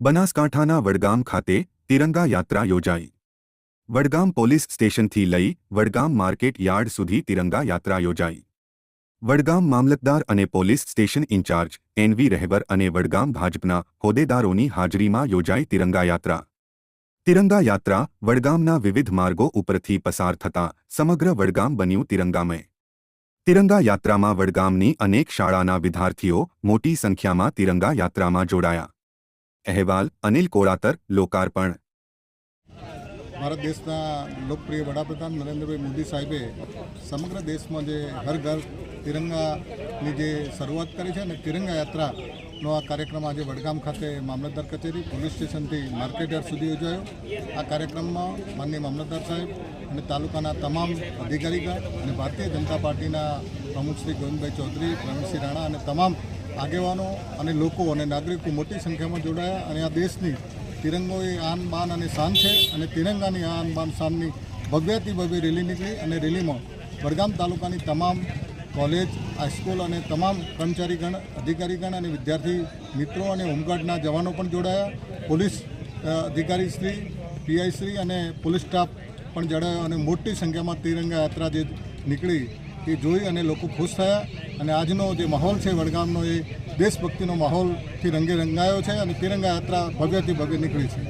બનાસકાંઠાના વડગામ ખાતે તિરંગા યાત્રા યોજાઈ. વડગામ પોલીસ સ્ટેશનથી લઈ વડગામ માર્કેટ યાર્ડ સુધી તિરંગા યાત્રા યોજાઈ. વડગામ મામલતદાર અને police station incharge NV Rahevar અને વડગામ ભાજપના હોદ્દેદારોની હાજરીમાં યોજાઈ તિરંગા યાત્રા. તિરંગા યાત્રા વડગામના વિવિધ માર્ગો ઉપરથી પસાર થતાં સમગ્ર વડગામ બન્યું તિરંગામય. તિરંગા યાત્રામાં વડગામની અનેક શાળાના વિદ્યાર્થીઓ મોટી સંખ્યામાં તિરંગા યાત્રામાં જોડાયા. અહેવાલ, અનિલ કોળાતર, લોકાર્પણ. ભારત દેશના લોકપ્રિય વડાપ્રધાન નરેન્દ્રભાઈ મોદી સાહેબે સમગ્ર દેશમાં જે હર ઘર તિરંગાની જે શરૂઆત કરી છે અને તિરંગા યાત્રાનો આ કાર્યક્રમ આજે વડગામ ખાતે મામલતદાર કચેરી, પોલીસ સ્ટેશનથી માર્કેટયાર્ડ સુધી યોજાયો. આ કાર્યક્રમમાં માનનીય મામલતદાર સાહેબ અને તાલુકાના તમામ અધિકારીગણ અને ભારતીય જનતા પાર્ટીના પ્રમુખ શ્રી ગોવિંદભાઈ ચૌધરી, પ્રવીણસિંહ રાણા અને તમામ આગેવાનો અને લોકો અને નાગરિકો મોટી સંખ્યામાં જોડાયા અને આ દેશની તિરંગો એ આન બાન અને શાન છે અને તિરંગાની આન બાન શાનની ભવ્યથી ભવ્ય રેલી નીકળી અને રેલીમાં વડગામ તાલુકાની તમામ કોલેજ હાઈસ્કૂલ અને તમામ કર્મચારીગણ, અધિકારીગણ અને વિદ્યાર્થી મિત્રો અને હોમગાર્ડના જવાનો પણ જોડાયા. પોલીસ અધિકારીશ્રી અધિકારી શ્રી પીઆઈ શ્રી અને પોલીસ સ્ટાફ પણ જોડાયો અને મોટી સંખ્યામાં તિરંગા યાત્રા જે નીકળી એ જોઈ અને લોકો ખુશ થયા. અને આજનો જે માહોલ છે, વડગામનો એ દેશભક્તિનો માહોલથી રંગે રંગાયો છે અને તિરંગા યાત્રા ભવ્યથી ભવ્ય નીકળી છે.